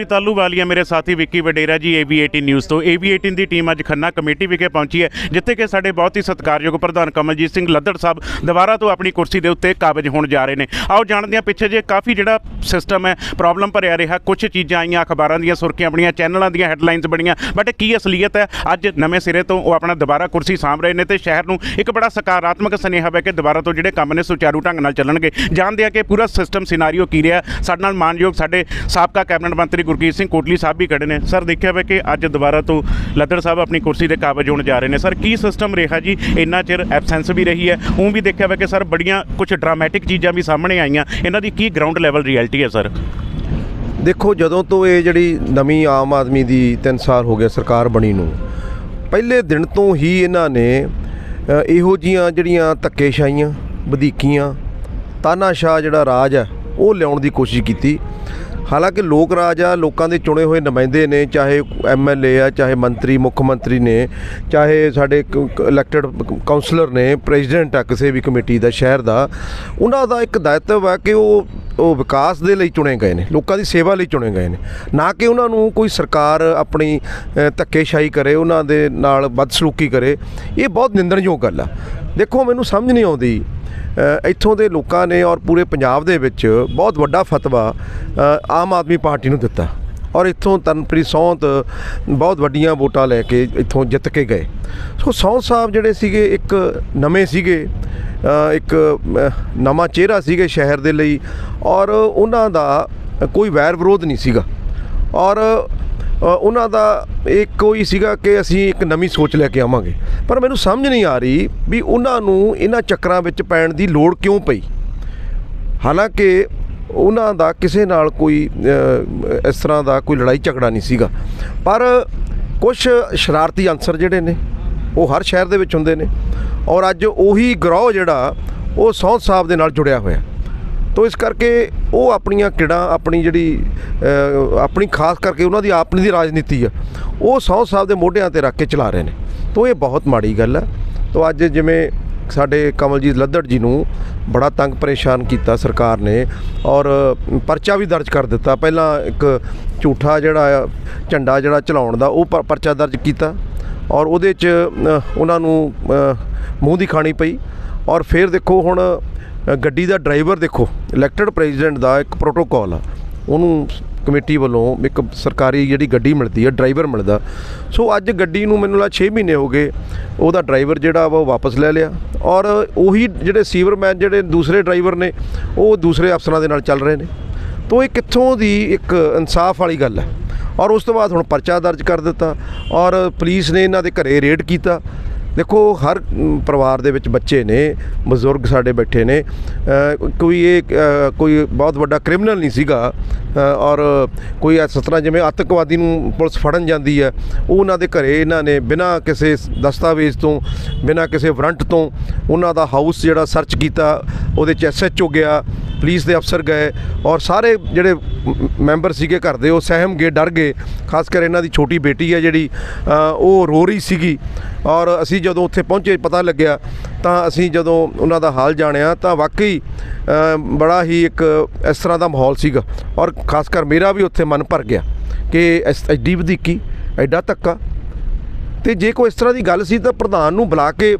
ਪ੍ਰੀਤਾਲੂ ਵਾਲੀਆ ਮੇਰੇ ਸਾਥੀ ਵਿੱਕੀ ਵਡੇਰਾ ਜੀ AB18 ਨਿਊਜ਼ ਤੋਂ। AB18 ਦੀ ਟੀਮ ਅੱਜ ਖੰਨਾ ਕਮੇਟੀ ਵਿਖੇ ਪਹੁੰਚੀ ਹੈ, ਜਿੱਥੇ ਕਿ ਸਾਡੇ ਬਹੁਤ ਹੀ ਸਤਿਕਾਰਯੋਗ ਪ੍ਰਧਾਨ ਕਮਲਜੀਤ ਸਿੰਘ ਲੱਦੜ ਸਾਹਿਬ ਦੁਬਾਰਾ ਤੋਂ ਆਪਣੀ ਕੁਰਸੀ ਦੇ ਉੱਤੇ ਕਾਬਜ ਹੋਣ ਜਾ ਰਹੇ ਨੇ। ਆਓ ਜਾਣਦੇ ਹਾਂ ਪਿੱਛੇ ਜੇ ਕਾਫੀ ਜਿਹੜਾ ਸਿਸਟਮ ਹੈ ਪ੍ਰੋਬਲਮ ਭਰਿਆ ਰਿਹਾ ਕੁਝ ਚੀਜ਼ਾਂ ਆਈਆਂ, ਅਖਬਾਰਾਂ ਦੀਆਂ ਸੁਰਖੀਆਂ ਬਣੀਆਂ ਚੈਨਲਾਂ ਦੀਆਂ ਹੈਡਲਾਈਨਸ ਬਣੀਆਂ ਬਟ ਕੀ ਅਸਲੀਅਤ ਹੈ? ਅੱਜ ਨਵੇਂ ਸਿਰੇ ਤੋਂ ਉਹ ਆਪਣਾ ਦੁਬਾਰਾ ਕੁਰਸੀ ਸਾਂਭ ਰਹੇ ਨੇ ਤੇ ਸ਼ਹਿਰ ਨੂੰ ਇੱਕ ਬੜਾ ਸਕਾਰਾਤਮਕ ਸੁਨੇਹਾ ਹੈ ਕਿ ਦੁਬਾਰਾ ਤੋਂ ਜਿਹੜੇ ਕੰਮ ਨੇ ਸੁਚਾਰੂ ਢੰਗ ਨਾਲ ਚੱਲਣਗੇ। ਜਾਣਦੇ ਆ ਕਿ ਪੂਰਾ ਸਿਸਟਮ ਸਿਨਾਰੀਓ ਕੀ ਰਿਹਾ। ਸਾਡੇ ਨਾਲ ਮਾਨਯੋਗ ਸਾਡੇ ਸਾਬਕਾ ਕੈਬਨਿਟ ਮੰਤਰੀ ਗੁਰਕੀਤ ਸਿੰਘ ਕੋਟਲੀ ਸਾਹਿਬ ਵੀ ਖੜੇ ਨੇ। ਸਰ, ਦੇਖਿਆ ਵੇ ਕਿ ਅੱਜ ਦੁਬਾਰਾ ਤੋਂ ਲੱਦੜ ਸਾਹਿਬ ਆਪਣੀ ਕੁਰਸੀ ਦੇ ਕਾਬਜ ਹੋਣ ਜਾ ਰਹੇ ਨੇ। ਸਰ, ਕੀ ਸਿਸਟਮ ਰਿਹਾ ਜੀ? ਇੰਨਾ ਚਿਰ ਐਬਸੈਂਸ ਵੀ ਰਹੀ ਹੈ। ਉਹ ਵੀ ਦੇਖਿਆ ਵੇ ਕਿ ਸਰ, ਬੜੀਆਂ ਕੁਝ ਡਰਾਮੈਟਿਕ ਚੀਜ਼ਾਂ ਵੀ ਸਾਹਮਣੇ ਆਈਆਂ। ਇਹਨਾਂ ਦੀ ਕੀ ਗਰਾਊਂਡ ਲੈਵਲ ਰਿਐਲਿਟੀ ਹੈ, ਸਰ? ਦੇਖੋ, ਜਦੋਂ ਤੋਂ ਇਹ ਜਿਹੜੀ ਨਵੀਂ ਆਮ ਆਦਮੀ ਦੀ 3 ਸਾਲ ਹੋ ਗਏ ਸਰਕਾਰ ਬਣੀ ਨੂੰ, ਪਹਿਲੇ ਦਿਨ ਤੋਂ ਹੀ ਇਹਨਾਂ ਨੇ ਇਹੋ ਜੀਆਂ ਜਿਹੜੀਆਂ ਧੱਕੇਸ਼ਾਹੀਆਂ, ਵਧੀਕੀਆਂ, ਤਾਨਾਸ਼ਾਹ ਜਿਹੜਾ ਰਾਜ ਹੈ, ਉਹ ਲਿਆਉਣ ਦੀ ਕੋਸ਼ਿਸ਼ ਕੀਤੀ। ਹਾਲਾਂਕਿ ਲੋਕ ਰਾਜ ਆ, ਲੋਕਾਂ ਦੇ ਚੁਣੇ ਹੋਏ ਨੁਮਾਇੰਦੇ ਨੇ, ਚਾਹੇ ਐਮਐਲਏ ਆ, ਚਾਹੇ ਮੰਤਰੀ, ਮੁੱਖ ਮੰਤਰੀ ਨੇ, ਚਾਹੇ ਸਾਡੇ ਇਲੈਕਟਡ ਕਾਉਂਸਲਰ ਨੇ ਪ੍ਰੈਜ਼ੀਡੈਂਟ ਆ ਕਿਸੇ ਵੀ ਕਮੇਟੀ ਦਾ, ਸ਼ਹਿਰ ਦਾ, ਉਹਨਾਂ ਦਾ ਇੱਕ ਦਾਇਤਵ ਆ ਕਿ ਉਹ ਉਹ ਵਿਕਾਸ ਦੇ ਲਈ ਚੁਣੇ ਗਏ ਨੇ, ਲੋਕਾਂ ਦੀ ਸੇਵਾ ਲਈ ਚੁਣੇ ਗਏ ਨੇ। ਨਾ ਕਿ ਉਹਨਾਂ ਨੂੰ ਕੋਈ ਸਰਕਾਰ ਆਪਣੀ ਧੱਕੇਸ਼ਾਹੀ ਕਰੇ, ਉਹਨਾਂ ਦੇ ਨਾਲ ਬਦਸਲੂਕੀ ਕਰੇ, ਇਹ ਬਹੁਤ ਨਿੰਦਣਯੋਗ ਗੱਲ ਆ। ਦੇਖੋ, ਮੈਨੂੰ ਸਮਝ ਨਹੀਂ ਆਉਂਦੀ ਇੱਥੋਂ ਦੇ ਲੋਕਾਂ ਨੇ ਔਰ ਪੂਰੇ ਪੰਜਾਬ ਦੇ ਵਿੱਚ ਬਹੁਤ ਵੱਡਾ ਫਤਵਾ ਆਮ ਆਦਮੀ ਪਾਰਟੀ ਨੂੰ ਦਿੱਤਾ। ਔਰ ਇੱਥੋਂ ਤਨਪ੍ਰੀਤ ਸੌਂਤ ਬਹੁਤ ਵੱਡੀਆਂ ਵੋਟਾਂ ਲੈ ਕੇ ਇੱਥੋਂ ਜਿੱਤ ਕੇ ਗਏ। ਸੋ ਸੌਂਤ ਸਾਹਿਬ ਜਿਹੜੇ ਸੀਗੇ ਇੱਕ ਨਵੇਂ ਸੀਗੇ ਇੱਕ ਨਵਾਂ ਚਿਹਰਾ ਸੀਗੇ ਸ਼ਹਿਰ ਦੇ ਲਈ, ਔਰ ਉਹਨਾਂ ਦਾ ਕੋਈ ਵੈਰ ਵਿਰੋਧ ਨਹੀਂ ਸੀਗਾ। ਔਰ ਉਹਨਾਂ ਦਾ ਇੱਕ ਕੋਈ ਸੀਗਾ ਕਿ ਅਸੀਂ ਇੱਕ ਨਵੀਂ ਸੋਚ ਲੈ ਕੇ ਆਵਾਂਗੇ। ਪਰ ਮੈਨੂੰ ਸਮਝ ਨਹੀਂ ਆ ਰਹੀ ਵੀ ਉਹਨਾਂ ਨੂੰ ਇਹਨਾਂ ਚੱਕਰਾਂ ਵਿੱਚ ਪੈਣ ਦੀ ਲੋੜ ਕਿਉਂ ਪਈ। ਹਾਲਾਂਕਿ ਉਹਨਾਂ ਦਾ ਕਿਸੇ ਨਾਲ ਕੋਈ ਇਸ ਤਰ੍ਹਾਂ ਦਾ ਕੋਈ ਲੜਾਈ ਝਗੜਾ ਨਹੀਂ ਸੀਗਾ। ਪਰ ਕੁਝ ਸ਼ਰਾਰਤੀ ਅਨਸਰ ਜਿਹੜੇ ਨੇ, ਉਹ ਹਰ ਸ਼ਹਿਰ ਦੇ ਵਿੱਚ ਹੁੰਦੇ ਨੇ। ਔਰ ਅੱਜ ਉਹੀ ਗਰੋਹ ਜਿਹੜਾ, ਉਹ ਸੌਂਦ ਸਾਹਿਬ ਦੇ ਨਾਲ ਜੁੜਿਆ ਹੋਇਆ। ਤੋ ਇਸ ਕਰਕੇ ਉਹ ਆਪਣੀਆਂ ਕਿੜਾਂ, ਆਪਣੀ ਜਿਹੜੀ ਆਪਣੀ ਖਾਸ ਕਰਕੇ ਉਹਨਾਂ ਦੀ ਆਪਣੀ ਦੀ ਰਾਜਨੀਤੀ ਆ, ਉਹ ਸੌ ਸਾਹਿਬ ਦੇ ਮੋਢਿਆਂ ਤੇ ਰੱਖ ਕੇ ਚਲਾ ਰਹੇ ਨੇ। ਤੋ ਇਹ ਬਹੁਤ ਮਾੜੀ ਗੱਲ ਆ। ਤੋ ਅੱਜ ਜਿਵੇਂ ਸਾਡੇ ਕਮਲਜੀਤ ਲੱਦੜ ਜੀ ਨੂੰ ਬੜਾ ਤੰਗ ਪਰੇਸ਼ਾਨ ਕੀਤਾ ਸਰਕਾਰ ਨੇ ਔਰ ਪਰਚਾ ਵੀ ਦਰਜ ਕਰ ਦਿੱਤਾ। ਪਹਿਲਾਂ ਇੱਕ ਝੂਠਾ ਜਿਹੜਾ ਆ, ਝੰਡਾ ਜਿਹੜਾ ਚਲਾਉਣ ਦਾ, ਉਹ ਪਰਚਾ ਦਰਜ ਕੀਤਾ ਔਰ ਉਹਦੇ 'ਚ ਉਹਨਾਂ ਨੂੰ ਮੂੰਹ ਦੀ ਖਾਣੀ ਪਈ ਔਰ ਫਿਰ ਦੇਖੋ ਹੁਣ ਗੱਡੀ ਦਾ ਡਰਾਈਵਰ ਦੇਖੋ ਇਲੈਕਟਡ ਪ੍ਰੈਜ਼ੀਡੈਂਟ ਦਾ ਇੱਕ ਪ੍ਰੋਟੋਕਾਲ ਆ। ਉਹਨੂੰ ਕਮੇਟੀ ਵੱਲੋਂ ਇੱਕ ਸਰਕਾਰੀ ਜਿਹੜੀ ਗੱਡੀ ਮਿਲਦੀ ਹੈ ਡਰਾਈਵਰ ਮਿਲਦਾ। ਸੋ ਅੱਜ ਗੱਡੀ ਨੂੰ ਮੈਨੂੰ ਲੱਗਾ 6 ਮਹੀਨੇ ਹੋ ਗਏ, ਉਹਦਾ ਡਰਾਈਵਰ ਜਿਹੜਾ ਵਾ ਉਹ ਵਾਪਸ ਲੈ ਲਿਆ। ਔਰ ਉਹੀ ਜਿਹੜੇ ਸੀਵਰਮੈਨ ਜਿਹੜੇ ਦੂਸਰੇ ਡਰਾਈਵਰ ਨੇ, ਉਹ ਦੂਸਰੇ ਅਫਸਰਾਂ ਦੇ ਨਾਲ ਚੱਲ ਰਹੇ ਨੇ। ਤੋ ਇਹ ਕਿੱਥੋਂ ਦੀ ਇੱਕ ਇਨਸਾਫ ਵਾਲੀ ਗੱਲ ਹੈ ਔਰ ਉਸ ਤੋਂ ਬਾਅਦ ਹੁਣ ਪਰਚਾ ਦਰਜ ਕਰ ਦਿੱਤਾ। ਔਰ ਪੁਲਿਸ ਨੇ ਇਹਨਾਂ ਦੇ ਘਰੇ ਰੇਡ ਕੀਤਾ। ਦੇਖੋ, ਹਰ ਪਰਿਵਾਰ ਦੇ ਵਿੱਚ ਬੱਚੇ ਨੇ, ਬਜ਼ੁਰਗ ਸਾਡੇ ਬੈਠੇ ਨੇ ਕੋਈ ਇਹ ਕੋਈ ਬਹੁਤ ਵੱਡਾ ਕ੍ਰਿਮੀਨਲ ਨਹੀਂ ਸੀਗਾ ਔਰ ਕੋਈ ਇਸ ਤਰ੍ਹਾਂ ਜਿਵੇਂ ਆਤੰਕਵਾਦੀ ਨੂੰ ਪੁਲਿਸ ਫੜਨ ਜਾਂਦੀ ਹੈ ਉਹ ਉਹਨਾਂ ਦੇ ਘਰੇ ਇਹਨਾਂ ਨੇ ਬਿਨਾਂ ਕਿਸੇ ਦਸਤਾਵੇਜ਼ ਤੋਂ, ਬਿਨਾਂ ਕਿਸੇ ਵਾਰੰਟ ਤੋਂ ਉਹਨਾਂ ਦਾ ਹਾਊਸ ਜਿਹੜਾ ਸਰਚ ਕੀਤਾ, ਉਹਦੇ ਚ ਐਸਐਚਓ ਗਿਆ ਪੁਲਿਸ ਦੇ ਅਫਸਰ ਗਏ ਔਰ ਸਾਰੇ ਜਿਹੜੇ ਮੈਂਬਰ ਸੀਗੇ ਘਰ ਦੇ, ਉਹ ਸਹਿਮ ਗਏ, ਡਰ ਗਏ। ਖਾਸ ਕਰ ਇਹਨਾਂ ਦੀ ਛੋਟੀ ਬੇਟੀ ਹੈ ਜਿਹੜੀ ਉਹ ਰੋ ਰਹੀ ਸੀਗੀ। ਔਰ ਅਸੀਂ ਜਦੋਂ ਉੱਥੇ ਪਹੁੰਚੇ, ਪਤਾ ਲੱਗਿਆ, ਤਾਂ ਅਸੀਂ ਜਦੋਂ ਉਹਨਾਂ ਦਾ ਹਾਲ ਜਾਣਿਆ, ਤਾਂ ਵਾਕਈ ਬੜਾ ਹੀ ਇੱਕ ਇਸ ਤਰ੍ਹਾਂ ਦਾ ਮਾਹੌਲ ਸੀਗਾ। ਔਰ ਖਾਸ ਕਰ ਮੇਰਾ ਵੀ ਉੱਥੇ ਮਨ ਭਰ ਗਿਆ ਕਿ ਇਸ ਐਡੀ ਵਧੀਕੀ, ਐਡਾ ਧੱਕਾ ਤੇ ਜੇ ਕੋਈ ਇਸ ਤਰ੍ਹਾਂ ਦੀ ਗੱਲ ਸੀ ਤਾਂ ਪ੍ਰਧਾਨ ਨੂੰ ਬੁਲਾ ਕੇ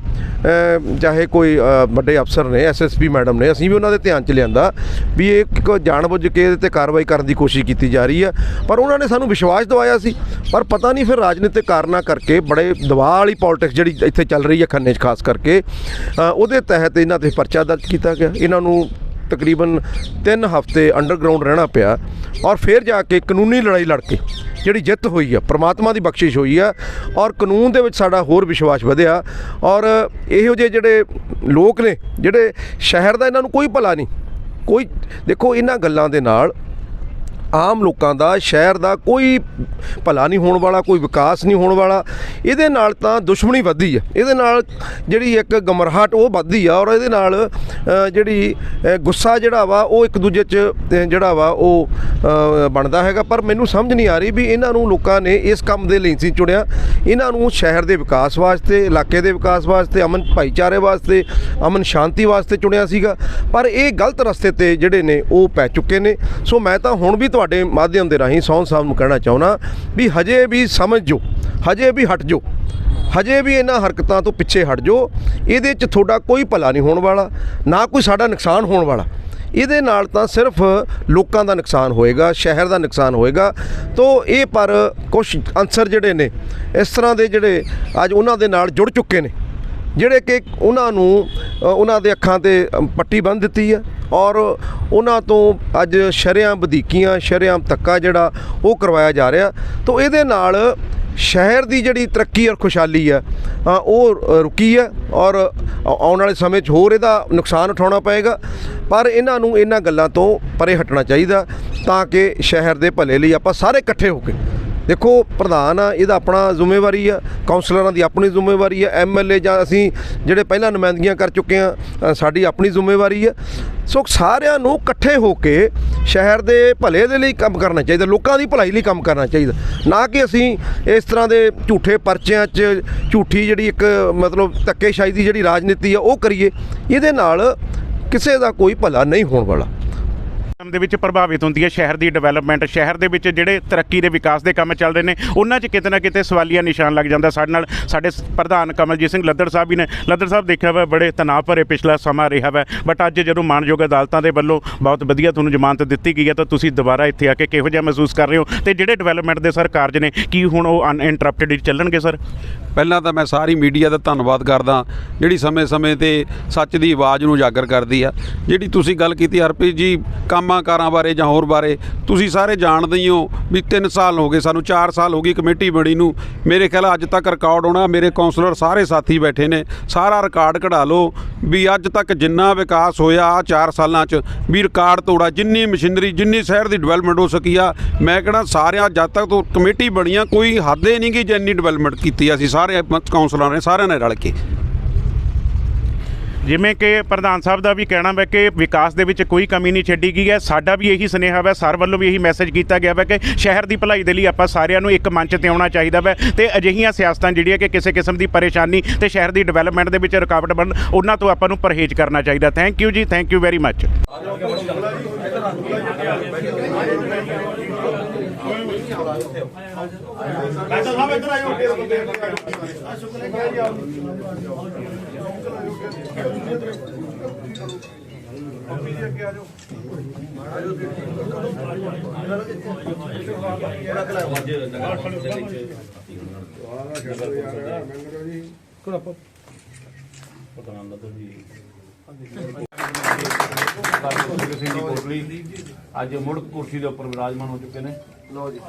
ਚਾਹੇ ਕੋਈ ਵੱਡੇ ਅਫਸਰ ਨੇ ਐਸਐਸਪੀ ਮੈਡਮ ਨੇ, ਅਸੀਂ ਵੀ ਉਹਨਾਂ ਦੇ ਧਿਆਨ ਚ ਲਿਆਂਦਾ ਵੀ ਇਹ ਇੱਕ ਜਾਣਬੁੱਝ ਕੇ ਇਹਦੇ ਤੇ ਕਾਰਵਾਈ ਕਰਨ ਦੀ ਕੋਸ਼ਿਸ਼ ਕੀਤੀ ਜਾ ਰਹੀ ਹੈ ਪਰ ਉਹਨਾਂ ਨੇ ਸਾਨੂੰ ਵਿਸ਼ਵਾਸ ਦਵਾਇਆ ਸੀ। ਪਰ ਪਤਾ ਨਹੀਂ ਫਿਰ ਰਾਜਨੀਤਿਕ ਕਾਰਨਾਂ ਕਰਕੇ ਬੜੇ ਦਬਾਅ ਵਾਲੀ ਪੋਲਿਟਿਕਸ ਜਿਹੜੀ ਇੱਥੇ ਚੱਲ ਰਹੀ ਹੈ ਖੰਨੇ 'ਚ ਖਾਸ ਕਰਕੇ ਉਹਦੇ ਤਹਿਤ ਇਹਨਾਂ ਤੇ ਪਰਚਾ ਦਰਜ ਕੀਤਾ ਗਿਆ। ਇਹਨਾਂ ਨੂੰ ਤਕਰੀਬਨ 3 ਹਫ਼ਤੇ ਅੰਡਰਗਰਾਉਂਡ ਰਹਿਣਾ ਪਿਆ ਔਰ ਫਿਰ ਜਾ ਕੇ ਕਾਨੂੰਨੀ ਲੜਾਈ ਲੜ ਕੇ ਜਿਹੜੀ ਜਿੱਤ ਹੋਈ ਆ, ਪ੍ਰਮਾਤਮਾ ਦੀ ਬਖਸ਼ਿਸ਼ ਹੋਈ ਆ ਔਰ ਕਾਨੂੰਨ ਦੇ ਵਿੱਚ ਸਾਡਾ ਹੋਰ ਵਿਸ਼ਵਾਸ ਵਧਿਆ ਔਰ ਇਹੋ ਜਿਹੇ ਜਿਹੜੇ ਲੋਕ ਨੇ ਜਿਹੜੇ ਸ਼ਹਿਰ ਦਾ ਇਹਨਾਂ ਨੂੰ ਕੋਈ ਭਲਾ ਨਹੀਂ, ਕੋਈ ਦੇਖੋ ਇਹਨਾਂ ਗੱਲਾਂ ਦੇ ਨਾਲ ਆਮ ਲੋਕਾਂ ਦਾ, ਸ਼ਹਿਰ ਦਾ ਕੋਈ ਭਲਾ ਨਹੀਂ ਹੋਣ ਵਾਲਾ, ਕੋਈ ਵਿਕਾਸ ਨਹੀਂ ਹੋਣ ਵਾਲਾ। ਇਹਦੇ ਨਾਲ ਤਾਂ ਦੁਸ਼ਮਣੀ ਵੱਧਦੀ ਹੈ ਇਹਦੇ ਨਾਲ ਜਿਹੜੀ ਇੱਕ ਗਮਰਾਹਟ ਉਹ ਵੱਧਦੀ ਆ ਔਰ ਇਹਦੇ ਨਾਲ ਜਿਹੜੀ ਗੁੱਸਾ ਜਿਹੜਾ ਵਾ ਉਹ ਇੱਕ ਦੂਜੇ 'ਚ ਜਿਹੜਾ ਵਾ ਉਹ ਬਣਦਾ ਹੈਗਾ। ਪਰ ਮੈਨੂੰ ਸਮਝ ਨਹੀਂ ਆ ਰਹੀ ਵੀ ਇਹਨਾਂ ਨੂੰ ਲੋਕਾਂ ਨੇ ਇਸ ਕੰਮ ਦੇ ਲਈ ਸੀ ਚੁਣਿਆ। ਇਹਨਾਂ ਨੂੰ ਸ਼ਹਿਰ ਦੇ ਵਿਕਾਸ ਵਾਸਤੇ, ਇਲਾਕੇ ਦੇ ਵਿਕਾਸ ਵਾਸਤੇ, ਅਮਨ ਭਾਈਚਾਰੇ ਵਾਸਤੇ, ਅਮਨ ਸ਼ਾਂਤੀ ਵਾਸਤੇ ਚੁਣਿਆ ਸੀਗਾ। ਪਰ ਇਹ ਗਲਤ ਰਸਤੇ ਤੇ ਜਿਹੜੇ ਨੇ ਉਹ ਪੈ ਚੁੱਕੇ ਨੇ। ਸੋ ਮੈਂ ਤਾਂ ਹੁਣ ਵੀ ਤੁਹਾਡੇ ਮਾਧਿਅਮ ਦੇ ਰਾਹੀਂ ਸੌਨ ਸਾਹਿਬ ਨੂੰ ਕਹਿਣਾ ਚਾਹੁੰਦਾ ਵੀ ਹਜੇ ਵੀ ਸਮਝ ਜੋ, ਹਜੇ ਵੀ ਹਟ ਜੋ, ਹਜੇ ਵੀ ਇਹਨਾਂ ਹਰਕਤਾਂ ਤੋਂ ਪਿੱਛੇ ਹਟ ਜੋ, ਇਹਦੇ 'ਚ ਤੁਹਾਡਾ ਕੋਈ ਭਲਾ ਨਹੀਂ ਹੋਣ ਵਾਲਾ, ਨਾ ਕੋਈ ਸਾਡਾ ਨੁਕਸਾਨ ਹੋਣ ਵਾਲਾ। ਇਹਦੇ ਨਾਲ ਤਾਂ ਸਿਰਫ ਲੋਕਾਂ ਦਾ ਨੁਕਸਾਨ ਹੋਏਗਾ, ਸ਼ਹਿਰ ਦਾ ਨੁਕਸਾਨ ਹੋਏਗਾ। ਤੋਂ ਇਹ ਪਰ ਕੁਝ ਅਨਸਰ ਜਿਹੜੇ ਨੇ, ਇਸ ਤਰ੍ਹਾਂ ਦੇ ਜਿਹੜੇ ਅੱਜ ਉਹਨਾਂ ਦੇ ਨਾਲ ਜੁੜ ਚੁੱਕੇ ਨੇ, ਜਿਹੜੇ ਕਿ ਉਹਨਾਂ ਨੂੰ ਉਹਨਾਂ ਦੇ ਅੱਖਾਂ ਤੇ ਪੱਟੀ ਬੰਨ੍ਹ ਦਿੱਤੀ ਹੈ ਔਰ ਉਹਨਾਂ ਤੋਂ ਅੱਜ ਸ਼ਰੇਆਮ ਵਧੀਕੀਆਂ, ਸ਼ਰੇਆਮ ਧੱਕਾ ਜਿਹੜਾ ਉਹ ਕਰਵਾਇਆ ਜਾ ਰਿਹਾ। ਤੋਂ ਇਹਦੇ ਨਾਲ ਸ਼ਹਿਰ ਦੀ ਜਿਹੜੀ ਤਰੱਕੀ ਔਰ ਖੁਸ਼ਹਾਲੀ ਆ ਉਹ ਰੁਕੀ ਹੈ ਔਰ ਆਉਣ ਵਾਲੇ ਸਮੇਂ 'ਚ ਹੋਰ ਇਹਦਾ ਨੁਕਸਾਨ ਉਠਾਉਣਾ ਪਏਗਾ। ਪਰ ਇਹਨਾਂ ਨੂੰ ਇਹਨਾਂ ਗੱਲਾਂ ਤੋਂ ਪਰੇ ਹਟਣਾ ਚਾਹੀਦਾ ਤਾਂ ਕਿ ਸ਼ਹਿਰ ਦੇ ਭਲੇ ਲਈ ਆਪਾਂ ਸਾਰੇ ਇਕੱਠੇ ਹੋ ਕੇ ਦੇਖੋ, ਪ੍ਰਧਾਨ ਆ, ਇਹਦਾ ਆਪਣਾ ਜ਼ਿੰਮੇਵਾਰੀ ਆ ਕਾਉਂਸਲਰਾਂ ਦੀ ਆਪਣੀ ਜ਼ਿੰਮੇਵਾਰੀ ਆ ਐਮਐਲਏ ਜਾਂ ਅਸੀਂ ਜਿਹੜੇ ਪਹਿਲਾਂ ਨੁਮਾਇੰਦਗੀਆਂ ਕਰ ਚੁੱਕੇ ਆ ਸਾਡੀ ਆਪਣੀ ਜ਼ਿੰਮੇਵਾਰੀ ਆ। ਸੋ ਸਾਰਿਆਂ ਨੂੰ ਇਕੱਠੇ ਹੋ ਕੇ ਸ਼ਹਿਰ ਦੇ ਭਲੇ ਦੇ ਲਈ ਕੰਮ ਕਰਨਾ ਚਾਹੀਦਾ, ਲੋਕਾਂ ਦੀ ਭਲਾਈ ਲਈ ਕੰਮ ਕਰਨਾ ਚਾਹੀਦਾ। ਨਾ ਕਿ ਅਸੀਂ ਇਸ ਤਰ੍ਹਾਂ ਦੇ ਝੂਠੇ ਪਰਚਿਆਂ 'ਚ ਝੂਠੀ ਜਿਹੜੀ ਇੱਕ ਮਤਲਬ ਧੱਕੇਸ਼ਾਹੀ ਦੀ ਜਿਹੜੀ ਰਾਜਨੀਤੀ ਆ, ਉਹ ਕਰੀਏ। ਇਹਦੇ ਨਾਲ ਕਿਸੇ ਦਾ ਕੋਈ ਭਲਾ ਨਹੀਂ ਹੋਣ ਵਾਲਾ। ਦੇ ਵਿੱਚ ਪ੍ਰਭਾਵਿਤ ਹੁੰਦੀ ਹੈ ਸ਼ਹਿਰ ਦੀ ਡਿਵੈਲਪਮੈਂਟ ਸ਼ਹਿਰ ਦੇ ਵਿੱਚ ਜਿਹੜੇ ਤਰੱਕੀ ਦੇ ਵਿਕਾਸ ਦੇ ਕੰਮ ਚੱਲ ਰਹੇ ਨੇ, ਉਹਨਾਂ 'ਚ ਕਿਤੇ ਨਾ ਕਿਤੇ ਸਵਾਲੀਆ ਨਿਸ਼ਾਨ ਲੱਗ ਜਾਂਦਾ ਸਾਡੇ ਨਾਲ। ਸਾਡੇ ਪ੍ਰਧਾਨ ਕਮਲਜੀਤ ਸਿੰਘ ਲੱਦੜ ਸਾਹਿਬ ਵੀ ਨੇ, ਲੱਦੜ ਸਾਹਿਬ ਦੇਖਿਆ ਵਾ, ਬੜੇ ਤਣਾਅ ਭਰੇ ਪਿਛਲਾ ਸਮਾਂ ਰਿਹਾ ਵਾ। ਬਟ ਅੱਜ ਜਦੋਂ ਮਾਨਯੋਗ ਅਦਾਲਤਾਂ ਦੇ ਵੱਲੋਂ ਬਹੁਤ ਵਧੀਆ ਤੁਹਾਨੂੰ ਜ਼ਮਾਨਤ ਦਿੱਤੀ ਗਈ ਹੈ, ਤਾਂ ਤੁਸੀਂ ਦੁਬਾਰਾ ਇੱਥੇ ਆ ਕੇ ਕਿਹੋ ਜਿਹਾ ਮਹਿਸੂਸ ਕਰ ਰਹੇ ਹੋ? ਤੇ ਜਿਹੜੇ ਡਿਵੈਲਪਮੈਂਟ ਦੇ ਸਰ ਕਾਰਜ ਨੇ, ਕੀ ਹੁਣ ਉਹ ਅਨਇੰਟਰਪਟਡ ਚੱਲਣਗੇ ਸਰ? ਪਹਿਲਾਂ ਤਾਂ ਮੈਂ ਸਾਰੀ ਮੀਡੀਆ ਦਾ ਧੰਨਵਾਦ ਕਰਦਾ, ਜਿਹੜੀ ਸਮੇਂ-ਸਮੇਂ ਤੇ ਸੱਚ ਦੀ ਆਵਾਜ਼ ਨੂੰ ਉਜਾਗਰ ਕਰਦੀ ਆ। ਜਿਹੜੀ ਤੁਸੀਂ ਗੱਲ ਕੀਤੀ, ਹਰਪ੍ਰੀਤ ਜੀ, ਕੰਮ ਕੰਮਾਂ ਕਾਰਾਂ ਬਾਰੇ ਜਾਂ ਹੋਰ ਬਾਰੇ ਤੁਸੀਂ ਸਾਰੇ ਜਾਣਦੇ ਹੀ ਹੋ ਵੀ 3 ਸਾਲ ਹੋ ਗਏ, ਸਾਨੂੰ 4 ਸਾਲ ਹੋ ਗਈ ਕਮੇਟੀ ਬਣੀ ਨੂੰ। ਮੇਰੇ ਖਿਆਲ ਅੱਜ ਤੱਕ ਰਿਕਾਰਡ ਹੋਣਾ, ਮੇਰੇ ਕਾਉਂਸਲਰ ਸਾਰੇ ਸਾਥੀ ਬੈਠੇ ਨੇ, ਸਾਰਾ ਰਿਕਾਰਡ ਕਢਾ ਲਓ ਵੀ ਅੱਜ ਤੱਕ ਜਿੰਨਾ ਵਿਕਾਸ ਹੋਇਆ ਆ 4 ਸਾਲਾਂ 'ਚ, ਵੀ ਰਿਕਾਰਡ ਤੋੜਾ, ਜਿੰਨੀ ਮਸ਼ੀਨਰੀ, ਜਿੰਨੀ ਸ਼ਹਿਰ ਦੀ ਡਿਵੈਲਪਮੈਂਟ ਹੋ ਸਕੀ ਆ, ਮੈਂ ਕਹਿੰਦਾ ਸਾਰਿਆਂ ਜਦ ਤੱਕ ਤੋਂ ਕਮੇਟੀ ਬਣੀਆਂ ਕੋਈ ਹੱਦ ਹੀ ਨਹੀਂ ਕਿ ਜਿੰਨੀ ਡਿਵੈਲਪਮੈਂਟ ਕੀਤੀ ਅਸੀਂ, ਸਾਰੇ ਕਾਉਂਸਲਰਾਂ ਨੇ, ਸਾਰਿਆਂ ਨੇ ਰਲ ਕੇ। ਜਿਵੇਂ ਕਿ ਪ੍ਰਧਾਨ ਸਾਹਿਬ ਦਾ ਵੀ ਕਹਿਣਾ ਹੈ ਕਿ ਵਿਕਾਸ ਦੇ ਵਿੱਚ ਕੋਈ ਕਮੀ ਨਹੀਂ ਛੱਡੀ ਗਈ ਹੈ। ਸਾਡਾ ਵੀ ਇਹੀ ਸੁਨੇਹਾ ਹੈ ਸਰ ਵੱਲੋਂ ਵੀ ਇਹੀ ਮੈਸੇਜ ਕੀਤਾ ਗਿਆ ਹੈ ਕਿ ਸ਼ਹਿਰ ਦੀ ਭਲਾਈ ਦੇ ਲਈ ਆਪਾਂ ਸਾਰਿਆਂ ਨੂੰ ਇੱਕ ਮੰਚ ਤੇ ਆਉਣਾ ਚਾਹੀਦਾ ਹੈ ਤੇ ਅਜਿਹੀਆਂ ਸਿਆਸਤਾਂ ਜਿਹੜੀਆਂ ਕਿ ਕਿਸੇ ਕਿਸਮ ਦੀ ਪਰੇਸ਼ਾਨੀ ਤੇ ਸ਼ਹਿਰ ਦੀ ਡਿਵੈਲਪਮੈਂਟ ਦੇ ਵਿੱਚ ਰੁਕਾਵਟ ਬਣ ਉਹਨਾਂ ਤੋਂ ਆਪਾਂ ਨੂੰ ਪਰਹੇਜ਼ ਕਰਨਾ ਚਾਹੀਦਾ। ਥੈਂਕ ਯੂ ਜੀ thank you very much Singh ਦੀ ਕੋਟਲੀ ਅੱਜ ਮੁੜ ਕੁਰਸੀ ਦੇ ਉੱਪਰ ਵਿਰਾਜਮਾਨ ਹੋ ਚੁੱਕੇ ਨੇ। ਲੋ ਜੀ।